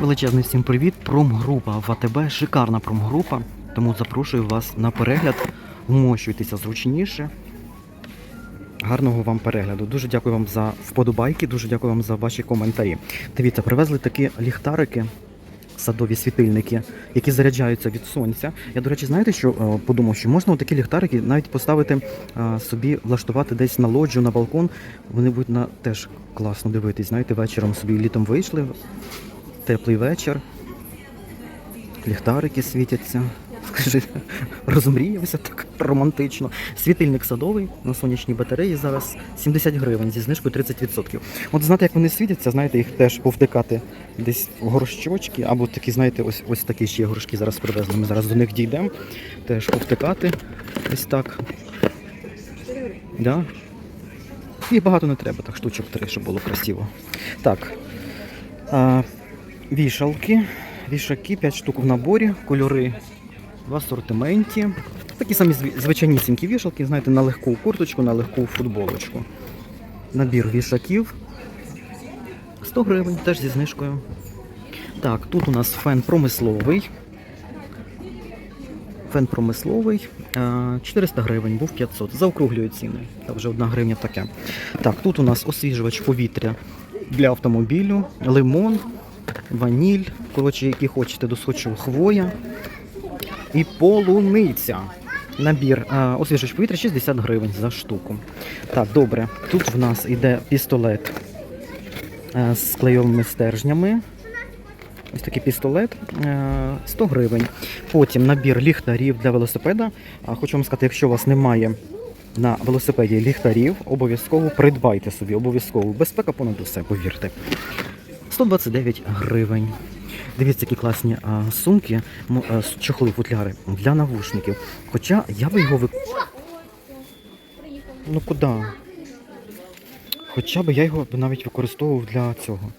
Величезний всім привіт. Промгрупа в АТБ, шикарна промгрупа. Тому запрошую вас на перегляд. Вмощуйтеся зручніше. Гарного вам перегляду. Дуже дякую вам за вподобайки, дуже дякую вам за ваші коментарі. Дивіться, привезли такі ліхтарики, садові світильники, які заряджаються від сонця. Я, до речі, знаєте, що е, подумав, що можна такі ліхтарики навіть поставити е, собі, влаштувати десь на лоджію, на балкон. Вони будуть на теж класно дивитись. Знаєте, вечором собі літом вийшли, теплий вечір, ліхтарики світяться. Скажи, розмріявся так романтично. Світильник садовий на сонячній батареї зараз 70 гривень зі знижкою 30%. От знаєте, як вони світяться, знаєте, їх теж повтикати десь в горщочки, або такі, знаєте, ось ось такі ще горшки зараз привезли. Ми зараз до них дійдемо. Теж повтикати ось так. Да? І багато не треба, так штучок три, щоб було красиво. Так. А, вішалки. Вішаки, 5 штук в наборі, кольори в асортименті. Такі самі звичайнісінькі вішалки, знаєте, на легку курточку, на легку футболочку. Набір вішаків 100 гривень, теж зі знижкою. Так, тут у нас фен промисловий. Фен промисловий е, 400 гривень, був 500. Заокруглюю ціни. Та вже одна гривня таке. Так, тут у нас освіжувач повітря для автомобілю, лимон, ваніль, коротше, які хочете до схочу хвоя і полуниця. Набір е, освіжувач повітря 60 гривень за штуку. Так, добре. Тут в нас йде пістолет е, з клейовими стержнями. Ось такий пістолет е, 100 гривень. Потім набір ліхтарів для велосипеда. Хочу вам сказати, якщо у вас немає на велосипеді ліхтарів, обов'язково придбайте собі, обов'язково. Безпека понад усе, повірте. 129 гривень. Дивіться, які класні а, сумки, а, чохли, футляри для навушників. Хоча я би його ви... Ну куди? Хоча б я його навіть використовував для цього.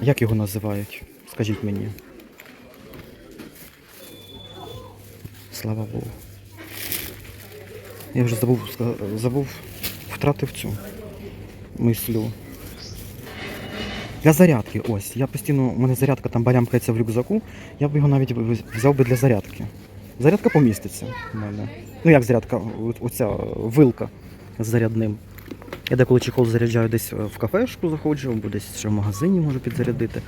Як його називають? Скажіть мені. Слава Богу. Я вже забув, забув, втратив цю мислю. Для зарядки, ось. Я постійно, у мене зарядка там балямкається в рюкзаку, я б його навіть взяв би для зарядки. Зарядка поміститься в мене. Ну як зарядка, оця вилка з зарядним. Я деколи чехол заряджаю десь е, в кафешку заходжу, або десь ще в магазині можу підзарядити.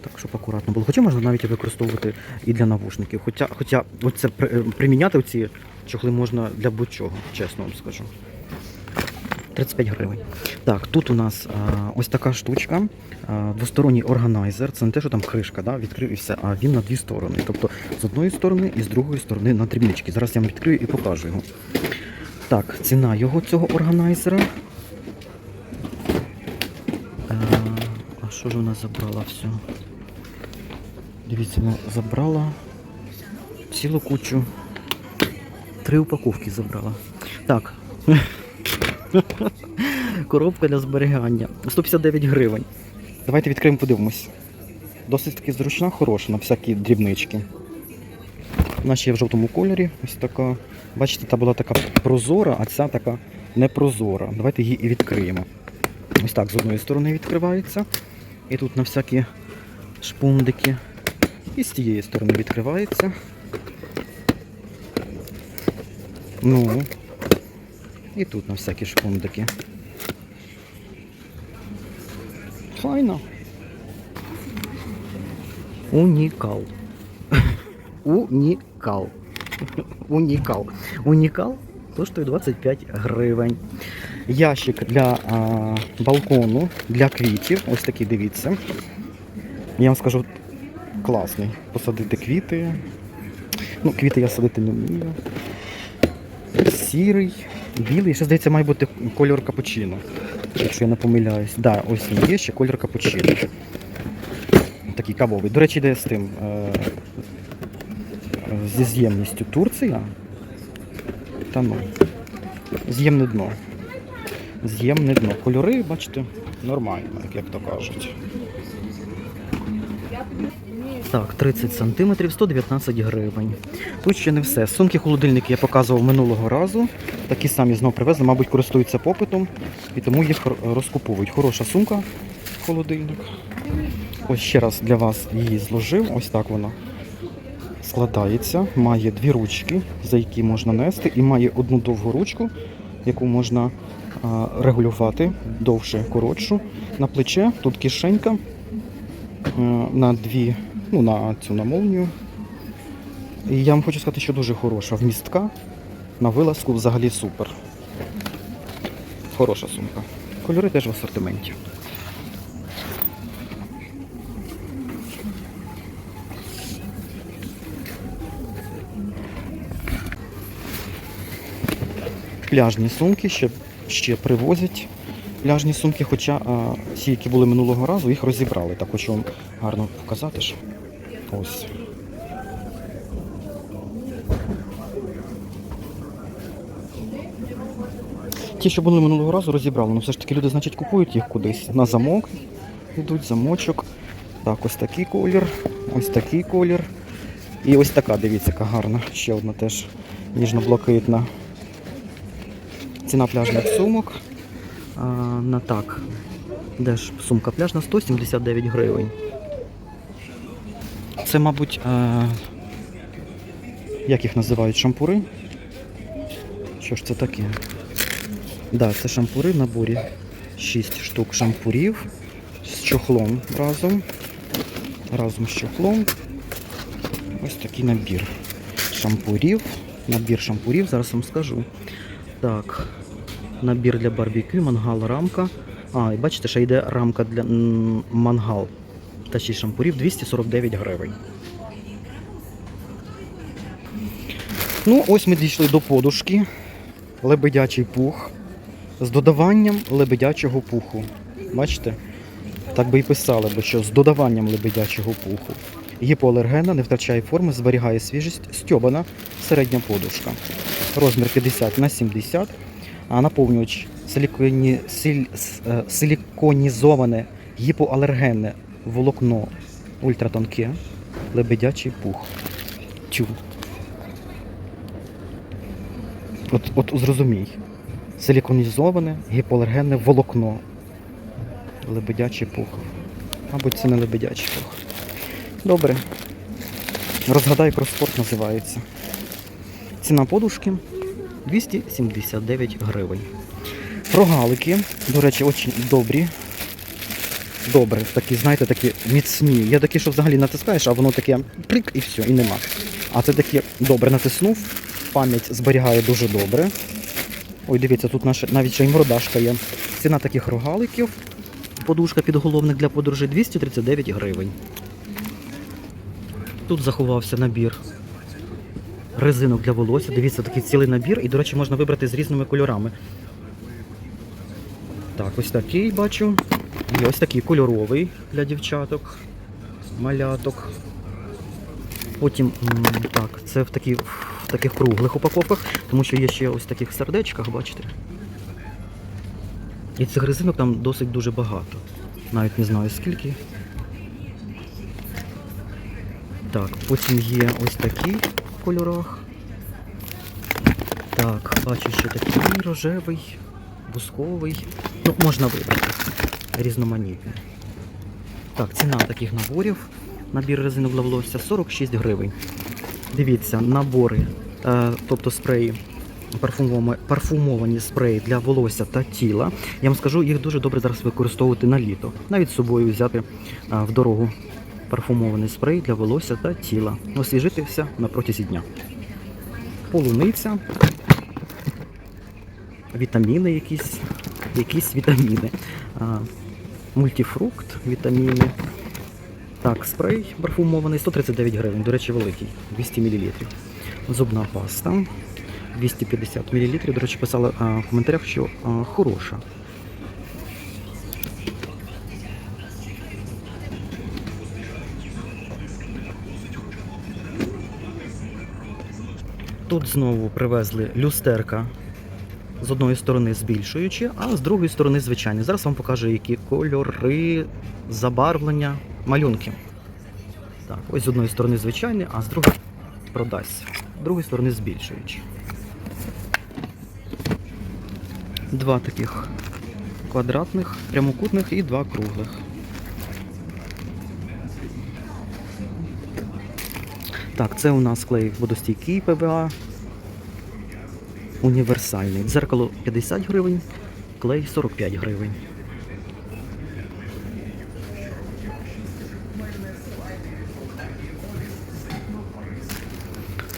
Так, щоб акуратно було. Хоча можна навіть використовувати і для навушників. Хоча, хоча оце е, приміняти ці чохли можна для будь-чого, чесно вам скажу. 35 гривень. Так, тут у нас а, ось така штучка, а, двосторонній органайзер. Це не те, що там кришка, да, все, а він на дві сторони. Тобто з одної сторони і з другої сторони на дрібнички. Зараз я вам відкрию і покажу його. Так, ціна його цього органайзера. А, а що ж вона забрала все? Дивіться, вона забрала цілу кучу. Три упаковки забрала. Так. Коробка для зберігання. 159 гривень. Давайте відкриємо, подивимось. Досить таки зручна, хороша на всякі дрібнички. Вона ще є в жовтому кольорі. Ось така. Бачите, та була така прозора, а ця така непрозора. Давайте її і відкриємо. Ось так з одної сторони відкривається. І тут на всякі шпундики. І з тієї сторони відкривається. Ну. І тут на всякі шпундики. Файно. Унікал. Унікал. Унікал. Унікал коштує 25 гривень. Ящик для а, балкону, для квітів. Ось такий, дивіться. Я вам скажу, класний. Посадити квіти. Ну, квіти я садити не вмію. Сірий, білий. Ще здається, має бути кольор капучино. Якщо я не помиляюсь. Да, ось він є ще кольор капучино. Такий кавовий. До речі, йде з тим. Е- зі з'ємністю Турція. Та ну. З'ємне дно. З'ємне дно. Кольори, бачите, нормально, як то кажуть. Так, 30 см, 119 гривень. Тут ще не все. Сумки холодильники я показував минулого разу. Такі самі знов привезли, мабуть, користуються попитом і тому їх розкуповують. Хороша сумка, холодильник. Ось ще раз для вас її зложив. Ось так вона складається. Має дві ручки, за які можна нести, і має одну довгу ручку, яку можна регулювати довше, коротшу. На плече тут кишенька е, на дві, ну на цю на молнію. І я вам хочу сказати, що дуже хороша вмістка. На вилазку взагалі супер. Хороша сумка. Кольори теж в асортименті. Пляжні сумки ще, ще привозять. Пляжні сумки, хоча а, ті, які були минулого разу, їх розібрали. Так хочу вам гарно показати. ж. Ось. Ті, що були минулого разу, розібрали. Ну все ж таки люди, значить, купують їх кудись. На замок йдуть, замочок. Так, ось такий колір, ось такий колір. І ось така, дивіться, яка гарна. Ще одна теж ніжно-блакитна. Ціна пляжних сумок. А, на так. Де ж сумка пляжна 179 гривень. Це, мабуть, е, як їх називають шампури? Що ж це таке? Да, це шампури в наборі. 6 штук шампурів з чохлом разом. Разом з чохлом. Ось такий набір шампурів. Набір шампурів, зараз вам скажу. Так, набір для барбекю, мангал, рамка. А, і бачите, ще йде рамка для мангал. Та ще й шампурів 249 гривень. Ну, ось ми дійшли до подушки. Лебедячий пух з додаванням лебедячого пуху. Бачите? Так би і писали, бо що з додаванням лебедячого пуху. Гіпоалергенна, не втрачає форми, зберігає свіжість, стьобана середня подушка. Розмір 50 на 70, а наповнювач силіконі, силь, е, силіконізоване гіпоалергенне волокно ультратонке, лебедячий пух. Тю. От, от зрозумій. Силіконізоване гіпоалергенне волокно. Лебедячий пух. Мабуть, це не лебедячий пух. Добре. Розгадай про спорт називається. Ціна подушки 279 гривень. Рогалики, до речі, очень добрі. Добре, такі, знаєте, такі міцні. Є такі, що взагалі натискаєш, а воно таке прик і все, і нема. А це такі добре натиснув, пам'ять зберігає дуже добре. Ой, дивіться, тут наша навіть ще й мордашка є. Ціна таких рогаликів. Подушка підголовник для подорожі 239 гривень. Тут заховався набір резинок для волосся. Дивіться, такий цілий набір. І, до речі, можна вибрати з різними кольорами. Так, ось такий бачу. І ось такий кольоровий для дівчаток, маляток. Потім, так, це в, такі, в таких круглих упаковках, тому що є ще ось в таких сердечках, бачите. І цих резинок там досить дуже багато. Навіть не знаю скільки. Так, потім є ось такі в кольорах. Так, бачу, що такий рожевий, бусковий. Ну, можна вибрати. Різноманітний. Так, ціна таких наборів. Набір резинок для волосся 46 гривень. Дивіться, набори, е, тобто спреї, парфумовані, спреї для волосся та тіла. Я вам скажу, їх дуже добре зараз використовувати на літо. Навіть з собою взяти е, в дорогу парфумований спрей для волосся та тіла. Освіжитися на протязі дня. Полуниця, вітаміни якісь, якісь вітаміни. Мультифрукт, вітаміни. Так, спрей парфумований 139 гривень, до речі, великий, 200 мл. Зубна паста 250 мл. До речі, писали а, в коментарях, що а, хороша. Тут знову привезли люстерка з одної сторони збільшуючі, а з другої сторони звичайні. Зараз вам покажу, які кольори, забарвлення, малюнки. Так, Ось з одної сторони звичайний, а з другої продасть. З другої сторони збільшуючи. Два таких квадратних, прямокутних і два круглих. Так, це у нас клей водостійкий ПВА. Універсальний. Дзеркало 50 гривень, клей 45 гривень.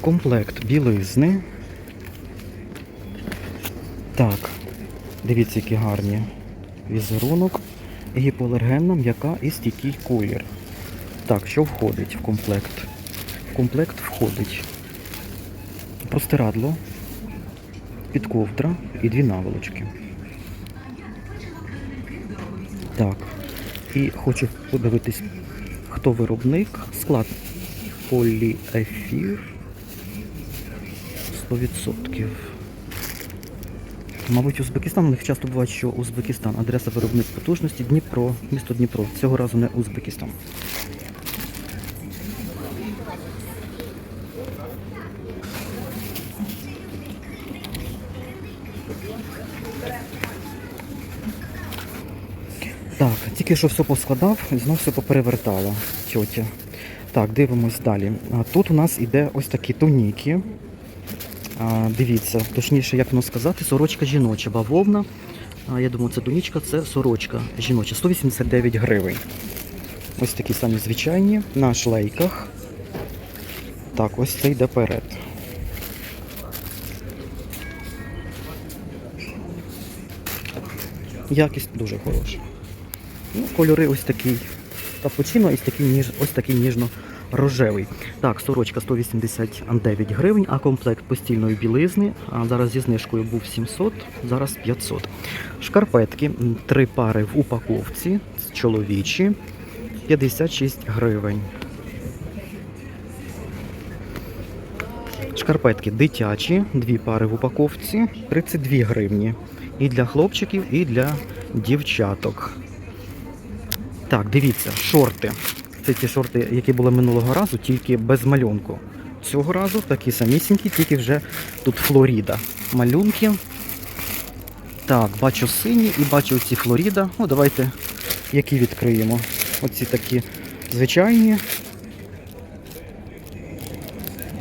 Комплект білизни. Так, дивіться, які гарні. Візерунок, гіпоалергенна, м'яка і стійкий колір. Так, що входить в комплект? В комплект входить простирадло, підковдра і дві наволочки. Так. І хочу подивитись, хто виробник. Склад поліефір 100%. Мабуть, Узбекистан, у них часто буває, що Узбекистан, адреса виробник потужності Дніпро, місто Дніпро. Цього разу не Узбекистан. Тільки що все поскладав, і знов все поперевертала тьотя. Так, дивимось далі. Тут у нас іде ось такі туніки. Дивіться, точніше, як воно сказати, сорочка жіноча, бавовна. Я думаю, це тунічка, це сорочка жіноча. 189 гривень. Ось такі самі звичайні на шлейках. Так, ось це йде перед. Якість дуже хороша. Ну, кольори ось такий капучино і ось такий ніжно-рожевий. Так, сорочка 189 гривень, а комплект постільної білизни. А зараз зі знижкою був 700, зараз 500. Шкарпетки, три пари в упаковці, чоловічі, 56 гривень. Шкарпетки дитячі, дві пари в упаковці, 32 гривні. І для хлопчиків, і для дівчаток. Так, дивіться, шорти. Це ті шорти, які були минулого разу, тільки без малюнку. Цього разу такі самісінькі, тільки вже тут Флоріда. Малюнки. Так, бачу сині і бачу оці Флоріда. Ну, давайте які відкриємо. Оці такі звичайні.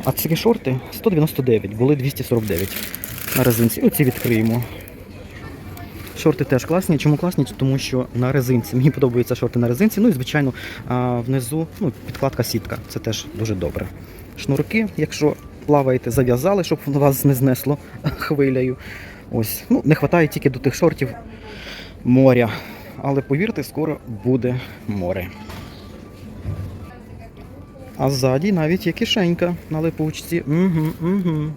А ці шорти 199, були 249 на резинці. Оці відкриємо. Шорти теж класні. Чому класні? Тому що на резинці. Мені подобаються шорти на резинці. Ну і звичайно, внизу ну, підкладка сітка. Це теж дуже добре. Шнурки, якщо плаваєте, зав'язали, щоб воно вас не знесло хвилею. Ось. Ну, не вистачає тільки до тих шортів моря. Але повірте, скоро буде море. А ззаді навіть є кишенька на липучці. Угу, угу.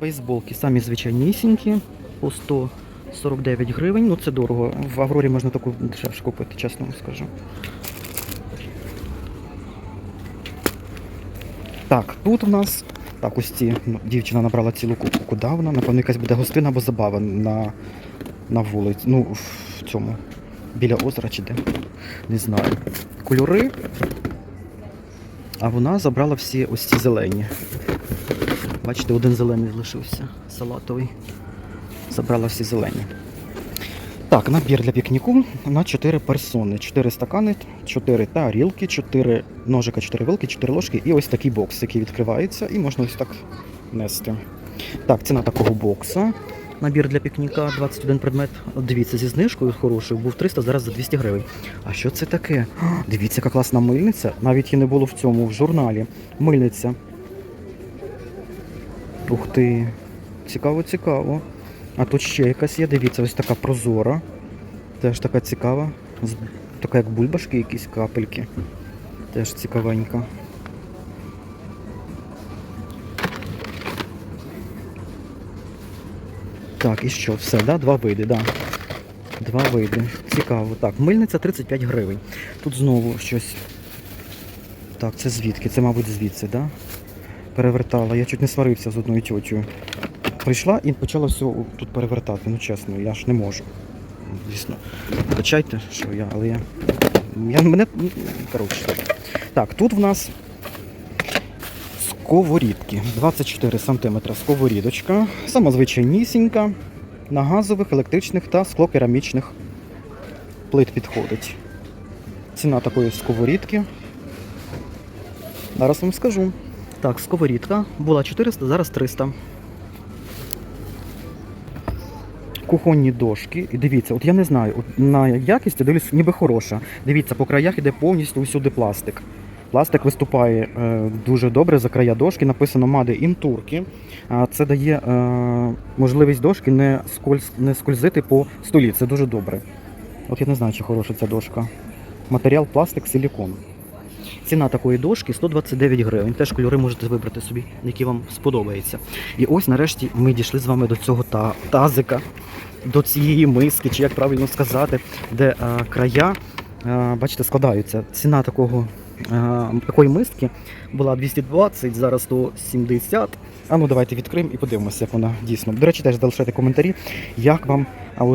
Бейсболки самі звичайнісінькі, по 149 гривень. Ну це дорого. В Аврорі можна таку дешевше купити, чесно вам скажу. Так, тут у нас. Так, ось ці ну, дівчина набрала цілу купу. Куди вона? Напевно, якась буде гостина або забава на, на вулиці. Ну, в цьому. Біля озера чи де. Не знаю. Кольори. А вона забрала всі ось ці зелені. Бачите, один зелений лишився, салатовий. Забрала всі зелені. Так, набір для пікніку на 4 персони. 4 стакани, 4 тарілки, 4 ножика, 4 вилки, 4 ложки і ось такий бокс, який відкривається і можна ось так нести. Так, ціна такого бокса. Набір для пікніка 21 предмет. Дивіться, зі знижкою хорошою був 300, зараз за 200 гривень. А що це таке? Дивіться, яка класна мильниця. Навіть її не було в цьому в журналі. Мильниця. Ух ти. Цікаво, цікаво. А тут ще якась є, дивіться, ось така прозора. Теж така цікава. Така як бульбашки, якісь капельки. Теж цікавенька. Так, і що? Все, да? Два види, да. Два види. Цікаво. Так, мильниця 35 гривень. Тут знову щось. Так, це звідки? Це, мабуть, звідси, да? Перевертала. Я чуть не сварився з одною тьотю. Прийшла і почала все тут перевертати. Ну чесно, я ж не можу. Звісно. Вибачайте, що я, але я. я мене. Коротше. Так, тут в нас сковорідки. 24 см сковорідочка. Сама звичайнісінька. На газових, електричних та склокерамічних плит підходить. Ціна такої сковорідки. Зараз вам скажу. Так, сковорідка була 400, зараз 300. Кухонні дошки. І дивіться, от я не знаю, от на якість дивлюсь, ніби хороша. Дивіться, по краях іде повністю усюди пластик. Пластик виступає е, дуже добре за края дошки. Написано Turkey. А Це дає е, можливість дошки не, скольз, не скользити по столі. Це дуже добре. От я не знаю, чи хороша ця дошка. Матеріал пластик, силікон. Ціна такої дошки 129 гривень. Теж кольори можете вибрати собі, які вам сподобаються. І ось нарешті ми дійшли з вами до цього та- тазика, до цієї миски, чи як правильно сказати, де а, края, а, бачите, складаються. Ціна такого, е, такої миски була 220, зараз 170. А ну давайте відкриємо і подивимося, як вона дійсно. До речі, теж залишайте коментарі, як вам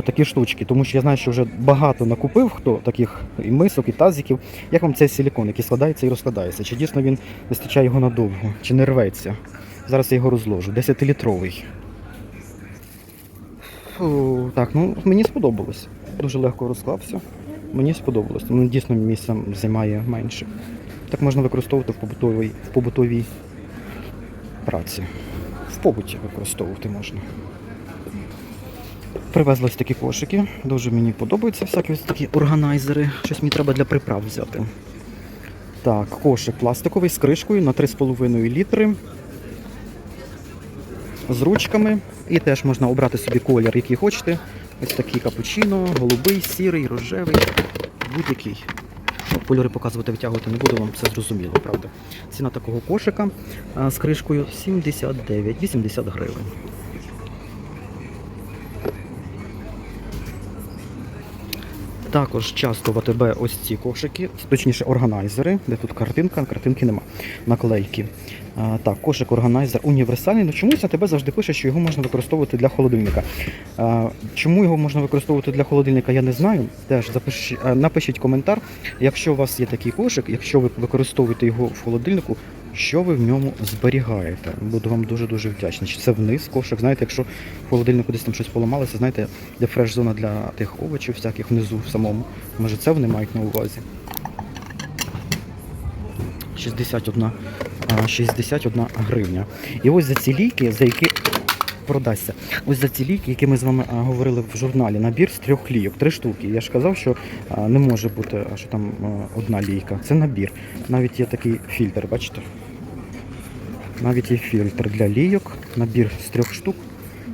такі штучки, тому що я знаю, що вже багато накупив хто таких і мисок, і тазиків. Як вам цей силікон, який складається і розкладається? Чи дійсно він вистачає його надовго, чи не рветься? Зараз я його розложу. 10-літровий. Так, ну мені сподобалось. Дуже легко розклався. Мені сподобалось. Ну, дійсно місця займає менше. Так можна використовувати в побутовій, в побутовій праці. В побуті використовувати можна. Привезли такі кошики. Дуже мені подобаються всякі ось такі органайзери. Щось мені треба для приправ взяти. Так, кошик пластиковий з кришкою на 3,5 літри. З ручками. І теж можна обрати собі колір, який хочете. Ось такий капучино, голубий, сірий, рожевий, будь-який. Кольори показувати, витягувати не буду, вам все зрозуміло, правда. Ціна такого кошика з кришкою 79-80 гривень. Також часто в АТБ ось ці кошики, точніше органайзери, де тут картинка, картинки нема, наклейки. А, так, кошик органайзер універсальний. Ну чомусь АТБ завжди пише, що його можна використовувати для холодильника. А, чому його можна використовувати для холодильника, я не знаю. Теж запишіть, а, напишіть коментар. Якщо у вас є такий кошик, якщо ви використовуєте його в холодильнику, що ви в ньому зберігаєте? Буду вам дуже-дуже вдячний. Чи це вниз кошик? Знаєте, якщо в холодильнику десь там щось поламалося, знаєте, де фреш-зона для тих овочів всяких внизу в самому. Може це вони мають на увазі? 61, а, 61 гривня. І ось за ці ліки, за які продасться. Ось за ці ліки, які ми з вами говорили в журналі, набір з трьох лійок, три штуки. Я ж казав, що не може бути, що там одна лійка. Це набір. Навіть є такий фільтр, бачите? Навіть є фільтр для лійок, набір з трьох штук.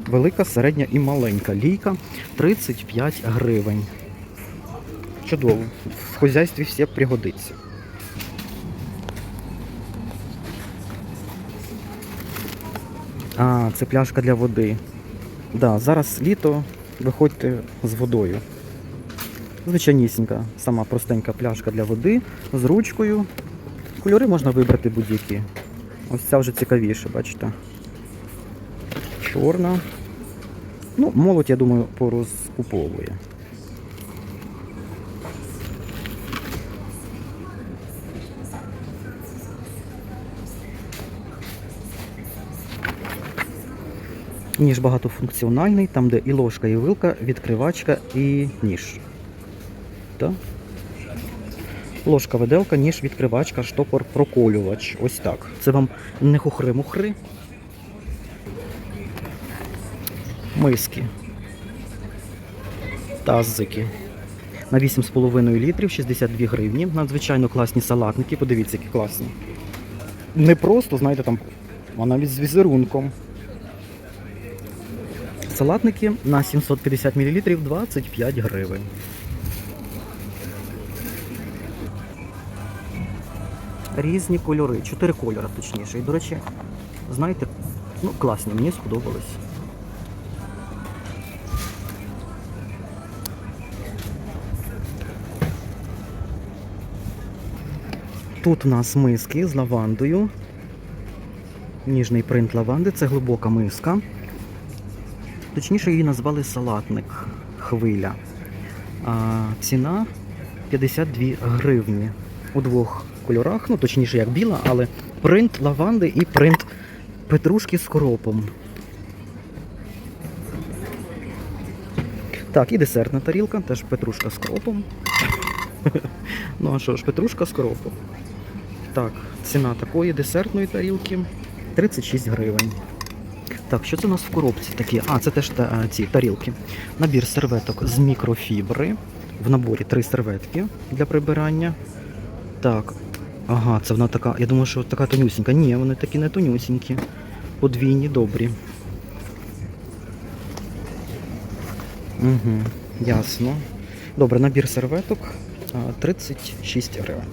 Велика, середня і маленька лійка 35 гривень. Чудово. В хозяйстві все пригодиться. А, це пляшка для води. Да, зараз літо, виходьте з водою. Звичайнісінька, сама простенька пляшка для води з ручкою. Кольори можна вибрати будь-які. Ось ця вже цікавіше, бачите. Чорна. Ну, молодь, я думаю, порозкуповує. Ніж багатофункціональний, там де і ложка, і вилка, відкривачка і ніж. Так? Ложка виделка, ніж відкривачка, штопор, проколювач. Ось так. Це вам не хухри-мухри. Миски. Тазики. На 8,5 літрів, 62 гривні. Надзвичайно класні салатники. Подивіться, які класні. Не просто, знаєте, там, а навіть з візерунком. Салатники на 750 мл 25 гривень. Різні кольори, чотири кольори точніше. І, до речі, знаєте, ну класні, мені сподобались. Тут у нас миски з лавандою. Ніжний принт лаванди, це глибока миска. Точніше, її назвали салатник хвиля. А, ціна 52 гривні у двох кольорах, ну точніше як біла, але принт лаванди і принт петрушки з кропом. Так, і десертна тарілка, теж петрушка з кропом. Ну а що ж, петрушка з коропом. Так, ціна такої десертної тарілки 36 гривень. Так, що це у нас в коробці такі? А, це теж та, ці тарілки. Набір серветок з мікрофібри. В наборі три серветки для прибирання. Так. Ага, це вона така. Я думаю, що така тонюсінька. Ні, вони такі не тонюсінькі. Подвійні, добрі. Угу, ясно. Добре, набір серветок 36 гривень.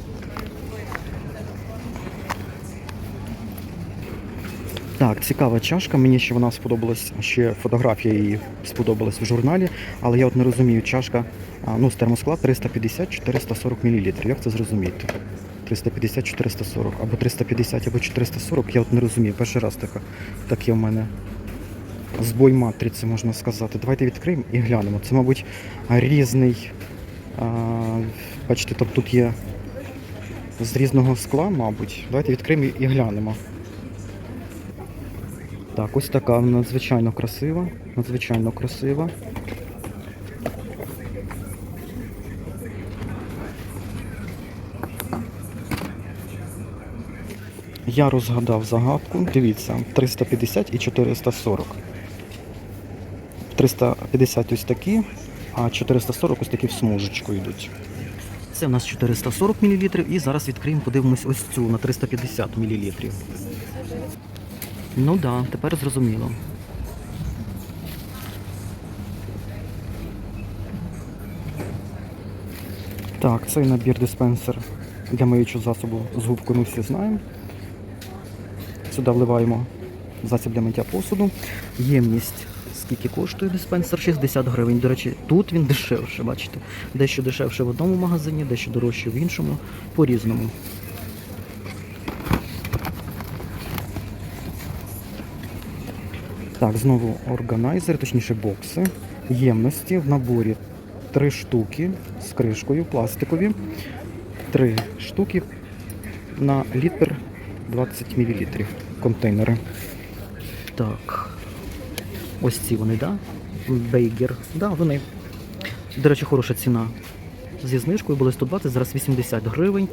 Так, цікава чашка. Мені ще вона сподобалась, ще фотографія її сподобалась в журналі, але я от не розумію, чашка ну, з термосклад 350-440 мл. Як це зрозуміти? 350-440 або 350, або 440, я от не розумію. Перший раз така, таке в мене збой матриці, можна сказати. Давайте відкриємо і глянемо. Це, мабуть, різний. А, бачите, тобто тут є з різного скла, мабуть. Давайте відкриємо і глянемо. Так, ось така надзвичайно красива. Надзвичайно красива. Я розгадав загадку. Дивіться, 350 і 440. 350 ось такі, а 440 ось такі в смужечку йдуть. Це у нас 440 мл і зараз відкриємо, подивимось ось цю на 350 мл. Ну да, тепер зрозуміло. Так, цей набір диспенсер для миючого засобу з губкою ми всі знаємо. Сюди вливаємо засіб для миття посуду. Ємність скільки коштує диспенсер? 60 гривень. До речі, тут він дешевше, бачите. Дещо дешевше в одному магазині, дещо дорожче в іншому, по-різному. Так, знову органайзер, точніше бокси. Ємності в наборі три штуки з кришкою, пластикові. Три штуки на літр 20 мл контейнери. Так. Ось ці вони, да? Бейгер. Да, вони. До речі, хороша ціна. Зі знижкою були 120, зараз 80 гривень.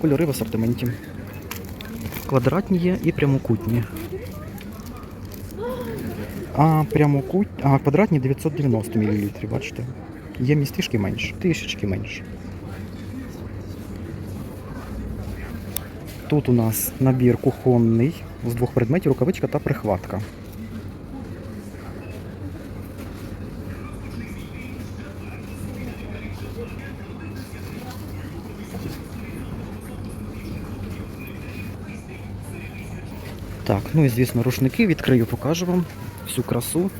Кольори в асортименті. Квадратні є і прямокутні. А прямокут... а квадратні 990 мл, бачите? Ємність трішки менше, трішечки менше. Тут у нас набір кухонний з двох предметів, рукавичка та прихватка. Так, ну і звісно, рушники відкрию, покажу вам всю красу.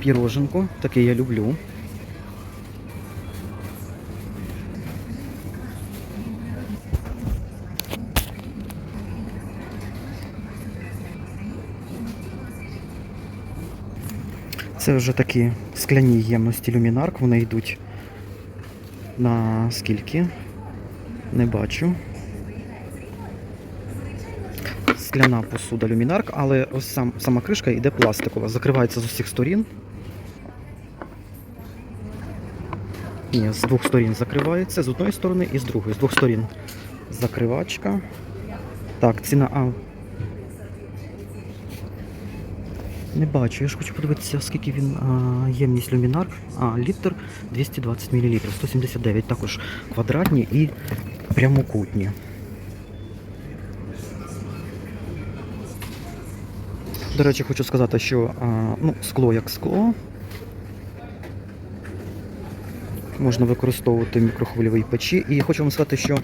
Піроженку, таке я люблю. Це вже такі скляні ємності люмінарк, вони йдуть на скільки? Не бачу. Скляна посуда люмінарк, але ось сам, сама кришка йде пластикова, закривається з усіх сторін. Ні, з двох сторін закривається, з одної сторони і з другої. З двох сторін закривачка. Так, ціна А. Не бачу, я ж хочу подивитися, скільки він а, ємність люмінар. А, літр 220 мл, 179, також квадратні і прямокутні. До речі, хочу сказати, що а, ну, скло як скло. Можна використовувати в мікрохвильовій печі. І хочу вам сказати, що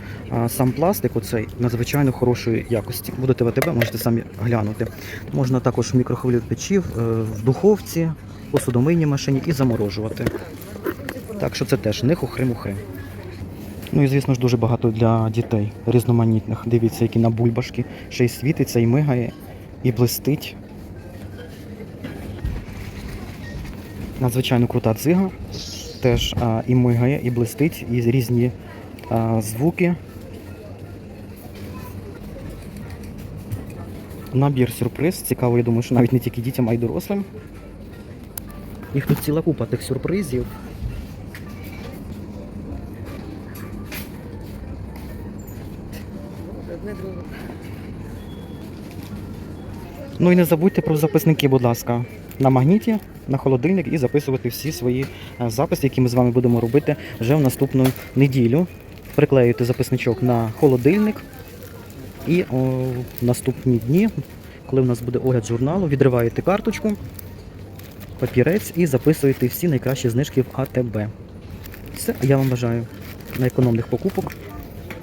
сам пластик оцей надзвичайно хорошої якості. Будете в можете самі глянути. Можна також в мікрохвильовій печі, в, е, в духовці, посудомийній машині і заморожувати. Так що це теж не хухри-мухри. Ну і звісно ж дуже багато для дітей різноманітних. Дивіться, які на бульбашки. Ще й світиться, і мигає, і блистить. Надзвичайно крута дзига. Теж а, і мигає, і блистить, і різні а, звуки. Набір сюрприз. Цікаво, я думаю, що навіть не тільки дітям, а й дорослим. Їх тут ціла купа тих сюрпризів. Ну і не забудьте про записники, будь ласка, на магніті, на холодильник і записувати всі свої е, записи, які ми з вами будемо робити вже в наступну неділю. Приклеюєте записничок на холодильник. І о, в наступні дні, коли в нас буде огляд журналу, відриваєте карточку, папірець і записуєте всі найкращі знижки в АТБ. Все, я вам бажаю найекономних покупок,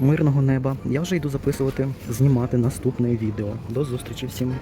мирного неба. Я вже йду записувати, знімати наступне відео. До зустрічі всім!